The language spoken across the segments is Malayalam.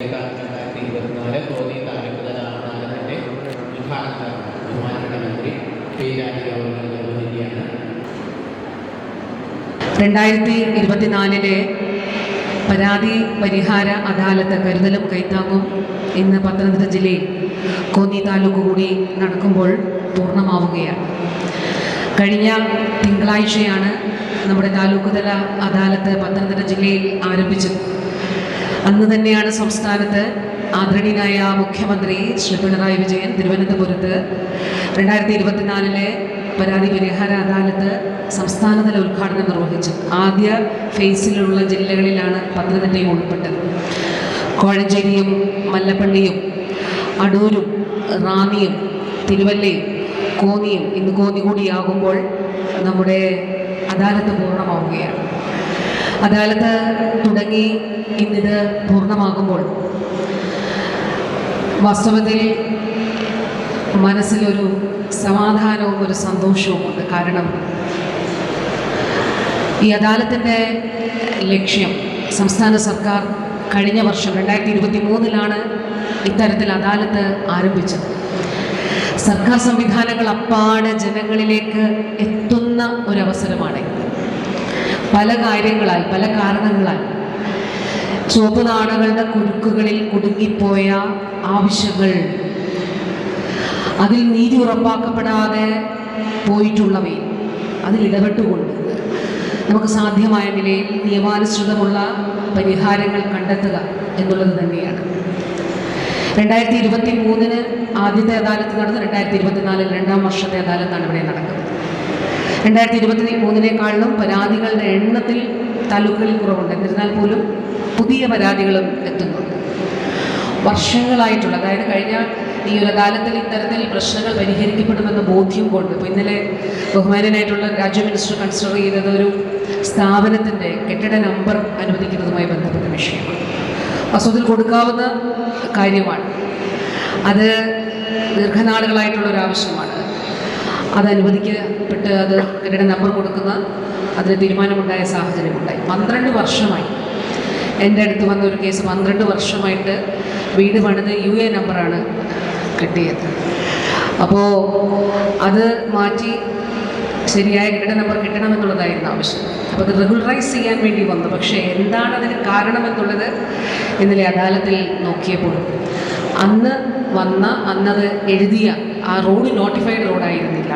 രണ്ടായിരത്തി ഇരുപത്തിനാല് കോന്നി താലൂക്ക് ഉദ്ഘാടനം ബഹുമാനപ്പെട്ട മന്ത്രി പി രാജീവ് അവർ നിർവഹിക്കുകയാണ് രണ്ടായിരത്തി ഇരുപത്തിനാലിലെ പരാതി പരിഹാര അദാലത്ത് കരുതലും കൈത്താങ്ങും ഇന്ന് പത്തനംതിട്ട ജില്ലയിൽ കോന്നി താലൂക്ക് കൂടി നടക്കുമ്പോൾ പൂർണമാവുകയാണ്. കഴിഞ്ഞ തിങ്കളാഴ്ചയാണ് നമ്മുടെ താലൂക്ക് തല അദാലത്ത് പത്തനംതിട്ട ജില്ലയിൽ ആരംഭിച്ചത്. അന്ന് തന്നെയാണ് സംസ്ഥാനത്ത് ആദരണീയനായ മുഖ്യമന്ത്രി ശ്രീ പിണറായി വിജയൻ തിരുവനന്തപുരത്ത് രണ്ടായിരത്തി ഇരുപത്തിനാലിലെ പരാതി പരിഹാര അദാലത്ത് സംസ്ഥാനതല ഉദ്ഘാടനം നിർവഹിച്ചു. ആദ്യ ഫേസിലുള്ള ജില്ലകളിലാണ് പത്തനംതിട്ടയും ഉൾപ്പെട്ടത്. കോഴഞ്ചേരിയും മല്ലപ്പള്ളിയും അടൂരും റാന്നിയും തിരുവല്ലയും കോന്നിയും ഇന്ന് കോന്നി കൂടിയാകുമ്പോൾ നമ്മുടെ അദാലത്ത് പൂർണമാവുകയാണ്. അദാലത്ത് തുടങ്ങി ഇന്നിത് പൂർണമാകുമ്പോൾ വാസ്തവത്തിൽ മനസ്സിലൊരു സമാധാനവും ഒരു സന്തോഷവും ഉണ്ട് കാരണം ഈ അദാലത്തിന്റെ ലക്ഷ്യം സംസ്ഥാന സർക്കാർ കഴിഞ്ഞ വർഷം രണ്ടായിരത്തി ഇരുപത്തി മൂന്നിലാണ് ഇത്തരത്തിൽ അദാലത്ത് ആരംഭിച്ചത് സർക്കാർ സംവിധാനങ്ങൾ അപ്പാടെ ജനങ്ങളിലേക്ക് എത്തുന്ന ഒരവസരമാണ്. പല കാര്യങ്ങളാൽ പല കാരണങ്ങളാൽ ചുവപ്പ് നാടുകളുടെ കുരുക്കുകളിൽ കുടുങ്ങിപ്പോയ ആവശ്യങ്ങൾ. അതിൽ നീതി ഉറപ്പാക്കപ്പെടാതെ പോയിട്ടുള്ളവയിൽ അതിൽ ഇടപെട്ടുകൊണ്ട് നമുക്ക് സാധ്യമായ നിലയിൽ നിയമാനുസൃതമുള്ള പരിഹാരങ്ങൾ കണ്ടെത്തുക എന്നുള്ളത് തന്നെയാണ്. രണ്ടായിരത്തി ഇരുപത്തി മൂന്നിന് ആദ്യത്തെ അദാലത്ത് നടന്ന് രണ്ടായിരത്തി ഇരുപത്തിനാലിൽ രണ്ടാം വർഷത്തെ അദാലത്താണ് ഇവിടെ നടക്കുന്നത്. രണ്ടായിരത്തി ഇരുപത്തി മൂന്നിനേക്കാളിലും പരാതികളുടെ എണ്ണത്തിൽ താലൂക്കുകളിൽ കുറവുണ്ട്. എന്നിരുന്നാൽ പോലും പുതിയ പരാതികളും എത്തുന്നുണ്ട്. വർഷങ്ങളായിട്ടുള്ള അതായത് കഴിഞ്ഞ ഈ ഒരു അദാലത്തിൽ ഇത്തരത്തിൽ പ്രശ്നങ്ങൾ പരിഹരിക്കപ്പെടുമെന്ന ബോധ്യം കൊണ്ട് ഇപ്പോൾ ഇന്നലെ ബഹുമാനനായിട്ടുള്ള രാജ്യ മിനിസ്റ്റർ കൺസിഡർ ചെയ്തത് ഒരു സ്ഥാപനത്തിന്റെ കെട്ടിട നമ്പർ അനുവദിക്കുന്നതുമായി ബന്ധപ്പെട്ട വിഷയമാണ്. വസ്തുത്തിൽ കൊടുക്കാവുന്ന കാര്യമാണ്. അത് ദീർഘനാളുകളായിട്ടുള്ള ഒരു ആവശ്യമാണ്. അത് അനുവദിക്കപ്പെട്ട് അത് കെട്ടിട നമ്പർ കൊടുക്കുന്ന അതിന് തീരുമാനമുണ്ടായ സാഹചര്യമുണ്ടായി പന്ത്രണ്ട് വർഷമായി എന്റെ അടുത്ത് വന്ന ഒരു കേസ് പന്ത്രണ്ട് വർഷമായിട്ട് വീട് പണിത് യു എ നമ്പറാണ് കിട്ടിയത്. അപ്പോൾ അത് മാറ്റി ശരിയായ കെട്ടിട നമ്പർ കിട്ടണമെന്നുള്ളതായിരുന്നു ആവശ്യം. അപ്പോൾ അത് റെഗുലറൈസ് ചെയ്യാൻ വേണ്ടി വന്നു. പക്ഷേ എന്താണ് അതിന് കാരണമെന്നുള്ളത് ഇന്നലെ അദാലത്തിൽ നോക്കിയപ്പോൾ അന്ന് വന്ന അന്നത് എഴുതിയ ആ റോഡ് നോട്ടിഫൈഡ് റോഡായിരുന്നില്ല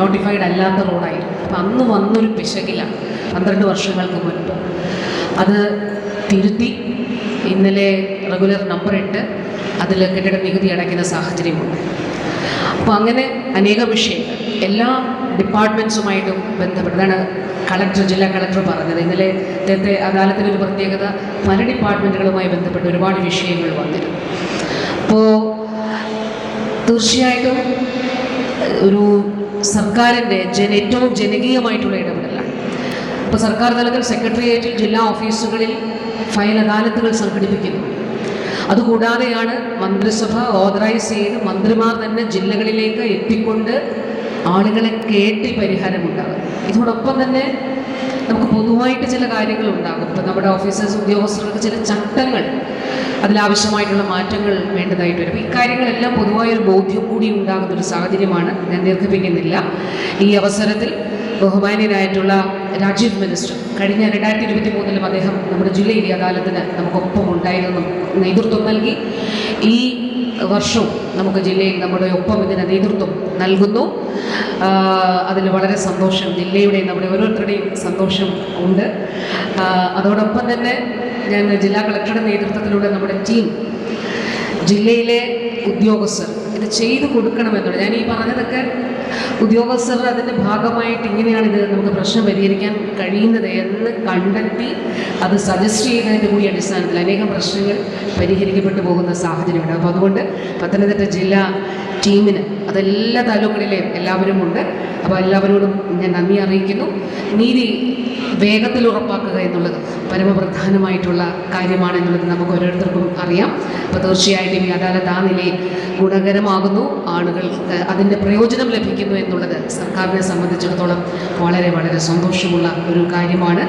നോട്ടിഫൈഡ് അല്ലാത്ത റോഡായിരുന്നു അപ്പം അന്ന് വന്നൊരു പിശകിലാണ് പന്ത്രണ്ട് വർഷങ്ങൾക്ക് മുൻപ്. അത് തിരുത്തി ഇന്നലെ റെഗുലർ നമ്പർ ഇട്ട് അതിൽ കെട്ടിട നികുതി അടയ്ക്കുന്ന സാഹചര്യമുണ്ട്. അപ്പോൾ അങ്ങനെ അനേക വിഷയങ്ങൾ. എല്ലാ ഡിപ്പാർട്ട്മെന്റ്സുമായിട്ടും ബന്ധപ്പെട്ടതാണ് കളക്ടർ ജില്ലാ കളക്ടർ പറഞ്ഞത്. ഇന്നലെ നേരത്തെ അദാലത്തിന്റെ ഒരു പ്രത്യേകത പല ഡിപ്പാർട്ട്മെന്റുകളുമായി ബന്ധപ്പെട്ട് ഒരുപാട് വിഷയങ്ങൾ വന്നിരുന്നു. അപ്പോൾ തീർച്ചയായിട്ടും ഒരു സർക്കാരിന്റെ ജന ഏറ്റവും ജനകീയമായിട്ടുള്ള ഇടപെടലാണ്. ഇപ്പോൾ സർക്കാർ തലത്തിൽ സെക്രട്ടേറിയറ്റിൽ ജില്ലാ ഓഫീസുകളിൽ ഫയൽ അദാലത്തുകൾ സംഘടിപ്പിക്കുന്നു. അതുകൂടാതെയാണ് മന്ത്രിസഭ ഓതറൈസ് ചെയ്ത് മന്ത്രിമാർ തന്നെ ജില്ലകളിലേക്ക് എത്തിക്കൊണ്ട് ആളുകളെ കേട്ടി പരിഹാരമുണ്ടാകും ഇതോടൊപ്പം തന്നെ നമുക്ക് പൊതുവായിട്ട് ചില കാര്യങ്ങൾ ഉണ്ടാകും ഇപ്പം നമ്മുടെ ഓഫീസേഴ്സ് ഉദ്യോഗസ്ഥർക്ക് ചില ചട്ടങ്ങൾ അതിലാവശ്യമായിട്ടുള്ള മാറ്റങ്ങൾ വേണ്ടതായിട്ട് വരും. ഇക്കാര്യങ്ങളെല്ലാം പൊതുവായൊരു ബോധ്യം കൂടി ഉണ്ടാകുന്ന ഒരു സാഹചര്യമാണ് ഞാൻ ദീർഘിപ്പിക്കുന്നില്ല. ഈ അവസരത്തിൽ ബഹുമാന്യനായിട്ടുള്ള രാജീവ് മിനിസ്റ്റർ കഴിഞ്ഞ രണ്ടായിരത്തി ഇരുപത്തി മൂന്നിലും അദ്ദേഹം നമ്മുടെ ജില്ലയിലെ അദാലത്തിന് നമുക്കൊപ്പം ഉണ്ടായിരുന്നു നേതൃത്വം നൽകി. ഈ വർഷവും നമുക്ക് ജില്ലയിൽ നമ്മുടെ ഒപ്പം ഇതിന് നേതൃത്വം നൽകുന്നു. അതിൽ വളരെ സന്തോഷം. ജില്ലയുടെ നമ്മുടെ ഓരോരുത്തരുടെയും സന്തോഷം ഉണ്ട്. അതോടൊപ്പം തന്നെ ഞാൻ ജില്ലാ കളക്ടറുടെ നേതൃത്വത്തിലൂടെ നമ്മുടെ ടീം ജില്ലയിലെ ഉദ്യോഗസ്ഥർ ഇത് ചെയ്തു കൊടുക്കണമെന്നുള്ളത് ഞാൻ ഈ പറഞ്ഞതൊക്കെ ഉദ്യോഗസ്ഥർ അതിന്റെ ഭാഗമായിട്ട് ഇങ്ങനെയാണ് ഇത് നമുക്ക് പ്രശ്നം പരിഹരിക്കാൻ കഴിയുന്നത് എന്ന് കണ്ടെത്തി അത് സജസ്റ്റ് ചെയ്യുന്നതിന്റെ കൂടി അടിസ്ഥാനത്തിൽ അനേകം പ്രശ്നങ്ങൾ പരിഹരിക്കപ്പെട്ടു പോകുന്ന സാഹചര്യമുണ്ട്. അപ്പോൾ അതുകൊണ്ട് പത്തനംതിട്ട ജില്ലാ ടീമിന് അതെല്ലാ താലൂക്കുകളിലെയും എല്ലാവരും ഉണ്ട് അപ്പോൾ എല്ലാവരോടും ഞാൻ നന്ദി അറിയിക്കുന്നു. നീതി വേഗത്തിൽ ഉറപ്പാക്കുക എന്നുള്ളത് പരമപ്രധാനമായിട്ടുള്ള കാര്യമാണ് എന്നുള്ളത് നമുക്ക് ഓരോരുത്തർക്കും അറിയാം. അപ്പോൾ തീർച്ചയായിട്ടും ഈ അദാലത്ത് ആ നിലയിൽ ഗുണകരമാകുന്നു. ആളുകൾക്ക് അതിന്റെ പ്രയോജനം ലഭിക്കുന്നു എന്നുള്ളത് സർക്കാരിനെ സംബന്ധിച്ചിടത്തോളം വളരെ വളരെ സന്തോഷമുള്ള ഒരു കാര്യമാണ്.